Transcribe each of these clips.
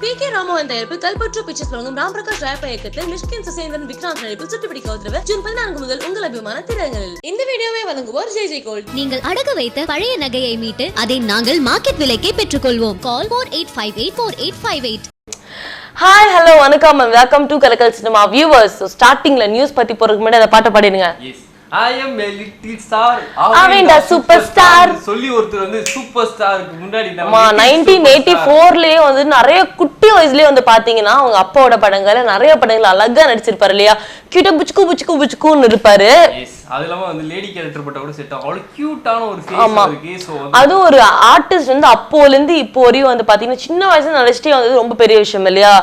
B K Ramohan தயாரிப்பு கல்பற்று pictures வழங்கும் ராம் பிரகாஷ் ராயப்ப இயக்கத்தில் மிஷ்கின் சுசேந்திரன் விக்ராந்த் நடிப்பில் சுட்டுப்பிடிக்க உத்தரவு ஜூன் பதினான்கு முதல் உங்கள் அபிமான திரையரங்களில் இந்த வீடியோவை வழங்குவோர் ஜெய் ஜெய் கோல்ட். நீங்கள் அடகு வைத்த பழைய நகையை மீட்டு அதை நாங்கள் மார்க்கெட் விலைக்கே பெற்றுக்கொள்வோம். Call four eight five eight four eight five eight. Hi hello வணக்கம். Welcome to Kalakkal cinema viewers ஸ்டார்டிங்ல நியூஸ் பத்தி போறதுக்கு முன்னாடி அந்த பாட்டை பாடிடுங்க. ஐ எம் star அவன்டா superstar. சொல்லி ஒருத்தர் வந்து சூப்பர் ஸ்டாருக்கு முன்னாடி நம்ம ஆமா little நைன்டீன் எயிட்டி superstar. ஃபோர்லயே வந்து நிறைய குட்டி வயசுலயே வந்து பாத்தீங்கன்னா அவங்க அப்பாவோட படங்கள்ல நிறைய படங்கள் அழகா நடிச்சிருப்பாரு இல்லையா கிட்ட புச்சுக்கு புச்சுக்கு புச்சுக்குன்னு இருப்பாரு அது இல்லாம வந்து லேடி கேரக்டர் பட்ட கூட செட் ஆகும் அவ்வளவு கியூட்டான ஒரு ஆமா. ஃபேஸ் இருக்கு சோ வந்து அதுவும் ஒரு ஆர்டிஸ்ட் வந்து அப்போல இருந்து இப்போ வரையும் வந்து பாத்தீங்கன்னா சின்ன வயசுல நடிச்சிட்டே வந்தது ரொம்ப பெரிய விஷயம் இல்லையா.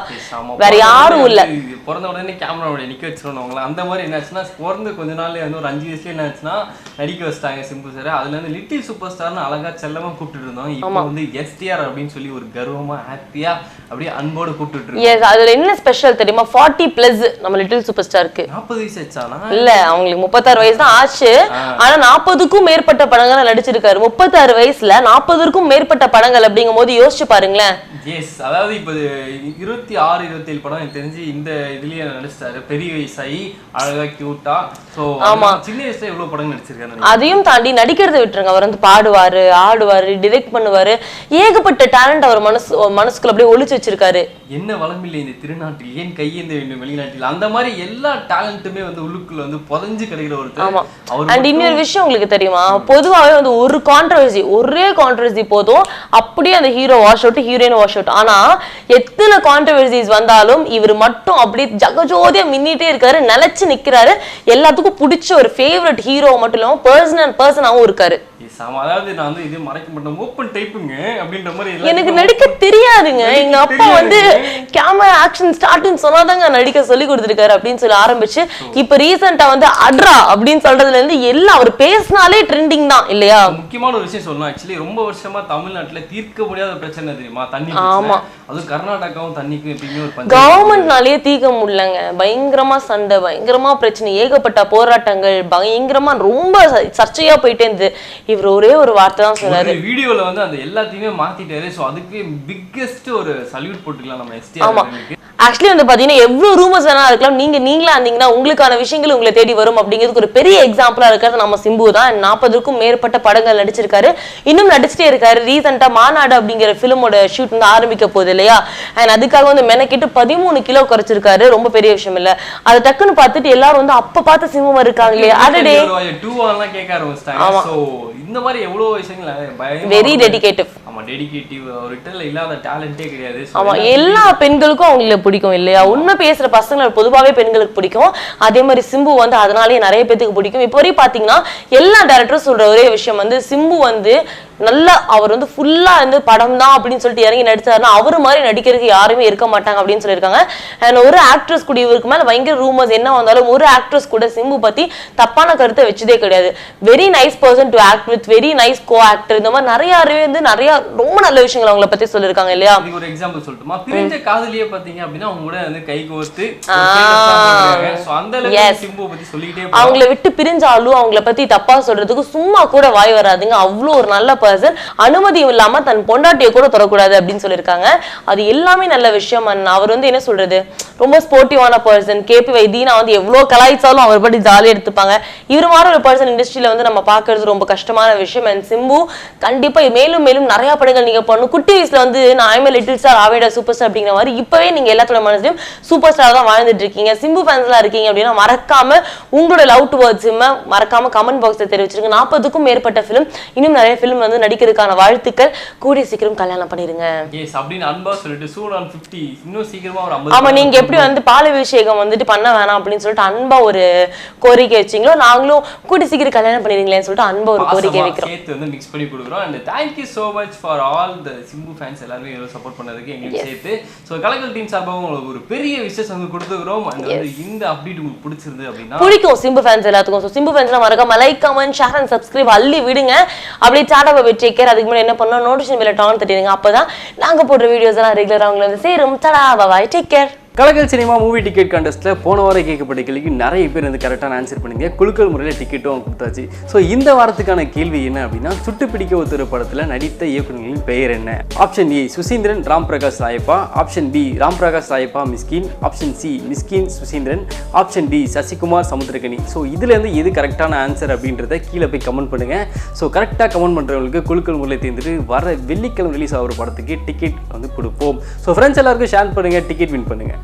வேற யாரும் இல்ல வந்து பிறந்த உடனே கேமரா முன்னாடி நிக்க வச்சிருவாங்களா அந்த மாதிரி என்னாச்சுன்னா பிறந்து கொஞ்ச நாள்ல வந்து ஒரு அஞ்சு வயசுல என்னாச்சுன்னா நடிக்க வச்சிட்டாங்க சிம்பு சார் அதுல இருந்து லிட்டில் சூப்பர் ஸ்டார்னு அழகா செல்லமா கூப்பிட்டு இருந்தோம். இப்போ வந்து எஸ்டிஆர் அப்படின்னு சொல்லி ஒரு கர்வமா ஹாப்பியா அப்படியே அன்போட கூப்பிட்டு இருக்கோம். அதுல என்ன ஸ்பெஷல் தெரியுமா? ஃபார்ட்டி பிளஸ் நம்ம லிட்டில் சூப்பர் ஸ்டாருக்கு நாற்பது வயசு ஆச்சானா? இல்ல அவங்களுக்கு முப்பத்தாறு வயசு தான் ஆச்சு. ஆனா நாற்பதுக்கும் மேற்பட்ட படங்கள் நடிச்சிருக்காரு. முப்பத்தாறு வயசுல நாற்பதுக்கும் மேற்பட்ட படங்கள் அப்படிங்கும் போது யோசிச்சு பாருங்களேன். எஸ் அதாவது இப்போ இருபத்தி ஆறு இருபத்தி ஏழு படம் எனக்கு தெரிஞ்சு இந்த இதுலயே நடிச்சிட்டாரு. பெரிய வயசாகி அழகா கியூட்டா ஸோ ஆமா. சின்ன வயசுல எவ்வளவு படம் நடிச்சிருக்காரு அதையும் தாண்டி நடிக்கிறத விட்டுருங்க. அவர் வந்து பாடுவாரு ஆடுவாரு டிரெக்ட் பண்ணுவாரு. ஏகப்பட்ட டேலண்ட் அவர் மனசு மனசுக்குள்ள அப்படியே ஒளிச்சு வச்சிருக்காரு. என்ன வளமில்லை இந்த திருநாட்டில்? ஏன் கையேந்த வேண்டும் வெளிநாட்டில்? அந்த மாதிரி எல்லா டேலண்ட்டுமே வந்து உள்ளுக்குள்ள வந்து புதஞ்சு கிடைக்கிற அவர் அண்ட் இன்னொரு விஷயம் உங்களுக்கு தெரியுமா? பொதுவாகவே வந்து ஒரு கான்ட்ரவர்சி ஒரே கான்ட்ரவர்சி போதும். அப்படியே அந்த hero wash out heroine wash out ஆனா எத்தனை கான்ட்ரவர்சிஸ் வந்தாலும் இவர் மட்டும் அப்படியே ஜகஜோதியா மின்னிட்டே இருக்காரு நிலைச்சு நிக்கிறாரு. எல்லாத்துக்கும் பிடிச்ச ஒரு ஃபேவரட் ஹீரோ மட்டும் இல்லாம பர்சனல் பர்சனாவும் இருக்காரு. Yes, ஆமா அதாவது நான் வந்து இது மறைக்க மாட்டேன் ஓப்பன் டைப்புங்க அப்படின்ற மாதிரி எனக்கு நடிக்க தெரியாதுங்க. எங்க அப்பா வந்து. கேமரா ஆக்ஷன் ஸ்டார்ட்னு சொன்னாதாங்க நடிக்க சொல்லி கொடுத்துருக்காரு அப்படின்னு சொல்லி ஆரம்பிச்சு இப்ப ரீசெண்டா வந்து அட்ரா அப்படின்னு சொல்றதுல இருந்து எல்லாம் அவர் பேசினாலே ட்ரெண்டிங் தான் இல்லையா? முக்கியமான ஒரு விஷயம் சொல்லணும். ஆக்சுவலி ரொம்ப வருஷமா தமிழ்நாட்டுல தீர்க்க முடியாத பிரச்சனை தெரியுமா? தண்ணி ஆமா. அதுவும் கர்நாடகாவும் தண்ணிக்கும் எப்பயுமே ஒரு கவர்மெண்ட்னாலேயே தீர்க்க முடியலங்க. பயங்கரமா சண்டை பயங்கரமா பிரச்சனை ஏகப்பட்ட போராட்டங்கள் பயங்கரமா ரொம்ப சர்ச்சையா போயிட்டே இருந்தது. இவர் ஒரே ஒரு வார்த்தை தான் சொன்னாரு வீடியோல வந்து அந்த எல்லாத்தையுமே மாத்திட்டாரு. சோ அதுக்கு பிக்கெஸ்ட் ஒரு சல்யூட் போட்டுக்கலாம் நம்ம ஆமா. ஆக்சுவலி வந்து பாத்தீங்கன்னா எவ்வளவு ரூமர்ஸ் வேணா இருக்கலாம். நீங்க நீங்களா இருந்தீங்கன்னா உங்களுக்கான விஷயங்கள் உங்களை தேடி வரும் அப்படிங்கிறதுக்கு ஒரு பெரிய எக்ஸாம்பிளா இருக்கிறது நம்ம சிம்பு தான். நாற்பதுக்கும் மேற்பட்ட படங்கள் நடிச்சிருக்காரு. இன்னும் நடிச்சிட்டே இருக்காரு. ரீசெண்டா மாநாடு அப்படிங்கிற பிலிமோட ஷூட் வந்து ஆரம்பிக்க போகுது இல்லையா? அண்ட் அதுக்காக வந்து மெனக்கிட்டு பதிமூணு கிலோ குறைச்சிருக்காரு. ரொம்ப பெரிய விஷயம் இல்ல. அதை டக்குன்னு பார்த்துட்டு எல்லாரும் வந்து அப்ப பார்த்த சிம்பு இருக்காங்க இல்லையா? அடடே. இந்த மாதிரி எவ்வளவு விஷயங்கள் வெரி டெடிகேட்டிவ் ஆமா டெடிகேட்டிவ் அவர்கிட்ட இல்லாத டேலண்டே கிடையாது. ஆமா எல்லா பெண்களுக்கும் அவங்கள பிடிக்கும் இல்லையா? உண்மை பேசுற பசங்களை பொதுவாகவே பெண்களுக்கு பிடிக்கும். அதே மாதிரி சிம்பு வந்து அதனாலேயே நிறைய பேத்துக்கு பிடிக்கும். இப்போ வரையும் பாத்தீங்கன்னா எல்லா டேரக்டரும் சொல்ற ஒரே விஷயம் வந்து சிம்பு வந்து நல்லா அவர் வந்து ஃபுல்லா வந்து படம் தான் அப்படின்னு சொல்லிட்டு இறங்கி நடிச்சாருன்னா அவரு மாதிரி நடிக்கிறதுக்கு யாருமே இருக்க மாட்டாங்க அப்படின்னு சொல்லியிருக்காங்க. அண்ட் ஒரு ஆக்ட்ரஸ் கூட இவருக்கு மேல பயங்கர ரூமர்ஸ் என்ன வந்தாலும் ஒரு ஆக்ட்ரஸ் கூட சிம்பு பத்தி தப்பான கருத்தை வச்சதே கிடையாது. Very nice person to act with very nice co actor இந்த மாதிரி நிறையாவே வந்து நிறைய ரொம்ப நல்ல விஷயங்கள் அவங்கள பத்தி சொல்லியிருக்காங்க இல்லையா? ஒரு எக்ஸாம்பிள் சொல்லட்டுமா? பிரிஞ்ச காதலியே பாத்தீங்க அப்படின்னா அவங்க கூட வந்து கை கோர்த்து. அவங்கள விட்டு பிரிஞ்சாலும் அவங்கள பத்தி தப்பா சொல்றதுக்கு சும்மா கூட வாய் வராதுங்க. அவ்வளோ ஒரு நல்ல பர்சன் அனுமதியும் இல்லாம தன் பொண்டாட்டியை கூட தொடக்கூடாது அப்படின்னு சொல்லியிருக்காங்க. அது எல்லாமே நல்ல விஷயம் and அவர் வந்து என்ன சொல்றது? ரொம்ப ஸ்போர்ட்டிவான பர்சன் கேபி வைத்தீனா வந்து எவ்வளவு கலாய்ச்சாலும் அவர் படி ஜாலியாக எடுத்துப்பாங்க. இவர் மாதிரி ஒரு பர்சன் இண்டஸ்ட்ரியில வந்து நம்ம பார்க்கறது ரொம்ப கஷ்டமான விஷயம். அண்ட் சிம்பு கண்டிப்பா மேலும் மேலும் நிறைய படங்கள் நீங்க பண்ணணும். குட்டி வயசுல வந்து நான் ஐமே லிட்டில் ஸ்டார் ஆவேடா சூப்பர் ஸ்டார் அப்படிங்கிற மாதிரி இப்பவே நீங்க எல்லாத்தோட மனசுலயும் சூப்பர் ஸ்டார் தான் வாழ்ந்துட்டு இருக்கீங்க. சிம்பு ஃபேன்ஸ்லாம் இருக்கீங்க அப்படின்னா மறக்காம உங்களோட லவ் டு வேர்ட்ஸ் மறக்காம கமெண்ட் பாக்ஸ்ல தெரிவிச்சிருங்க. நாற்பதுக்கும் மேற்பட்ட ஃபிலிம் இன்னும் நிறைய ஃபிலிம் வந்து நடிக்கிறதுக்கான வாழ்த்துக்கள். கூடிய சீக்கிரம் கல்யாணம் பண்ணிருங்க. எஸ் அப்படின்னு அன்பா சொல்லிட்டு சூட் ஆன் பிப்டி இன்னும் சீக்கிரமா ஒரு ஐம்பது ஆமா நீங்க எப்படி வந்து பாலாபிஷேகம் வந்துட்டு பண்ண வேணாம் அப்படின்னு சொல்லிட்டு அன்பா ஒரு கோரிக்கை வச்சீங்களோ நாங்களும் கூடி சீக்கிரம் கல்யாணம் பண்ணிருங்களேன்னு சொல்லிட்டு அன்பா ஒரு கோரிக்கை வைக்கிறோம். சேர்த்து வந்து மிக்ஸ் பண்ணி கொடுக்குறோம். And thank you so much for all the Simbu fans எல்லாருமே இவ்வளோ சப்போர்ட் பண்ணதுக்கு எங்களுக்கு சேர்த்து. ஸோ கலக்கல் டீம் சார்பாக உங்களுக்கு ஒரு பெரிய விஷயம் வந்து கொடுத்துக்கிறோம். அண்ட் வந்து இந்த அப்டேட் உங்களுக்கு பிடிச்சிருந்து அப்படின்னா பிடிக்கும் சிம்பு ஃபேன்ஸ் எல்லாத்துக்கும். ஸோ சிம்பு ஃபேன்ஸ்லாம் மறக்காம like comment share and subscribe அள்ளி விடுங்க. அப்படியே சாட்டா போய் கேர் அதுக்கு முன்னாடி என்ன பண்ணோம்? நோட்டிஃபிகேஷன் பில்ல டான் தட்டிடுங்க. அப்பதான் நாங்க போடுற வீடியோஸ் எல்லாம் ரெகுலரா உங்களுக்கு வந்து சேரும். தடா bye take care Kalakkal cinema movie ticket கண்டஸ்ட்டில் போன வாரம் கேட்கப்பட்ட கேள்விக்கு நிறைய பேர் வந்து கரெக்டான ஆன்சர் பண்ணுங்க. குழுக்கள் முறையில் டிக்கெட்டும் கொடுத்தாச்சு. ஸோ இந்த வாரத்துக்கான கேள்வி என்ன அப்படின்னா சுட்டு பிடிக்க ஒருத்தர் படத்தில் நடித்த இயக்குநர்களின் பெயர் என்ன? Option A Suseenthiran Ram Prakash Rayappa. Option B Ram Prakash Rayappa Mysskin. Option C Mysskin Suseenthiran. Option D Sasikumar Samuthirakani so இதுலேருந்து எது கரெக்டான ஆன்சர் அப்படின்றத கீழே போய் கமெண்ட் பண்ணுங்க. ஸோ கரெக்டாக கமெண்ட் பண்ணுறவங்களுக்கு குழுக்கள் முறையில் தேர்ந்துட்டு வர வெள்ளிக்கிழமை ரிலீஸ் ஆகிற படத்துக்கு டிக்கெட் வந்து கொடுப்போம். ஸோ ஃப்ரெண்ட்ஸ் எல்லாருக்கும் ஷேர் பண்ணுங்கள் டிக்கெட் வின் பண்ணுங்கள்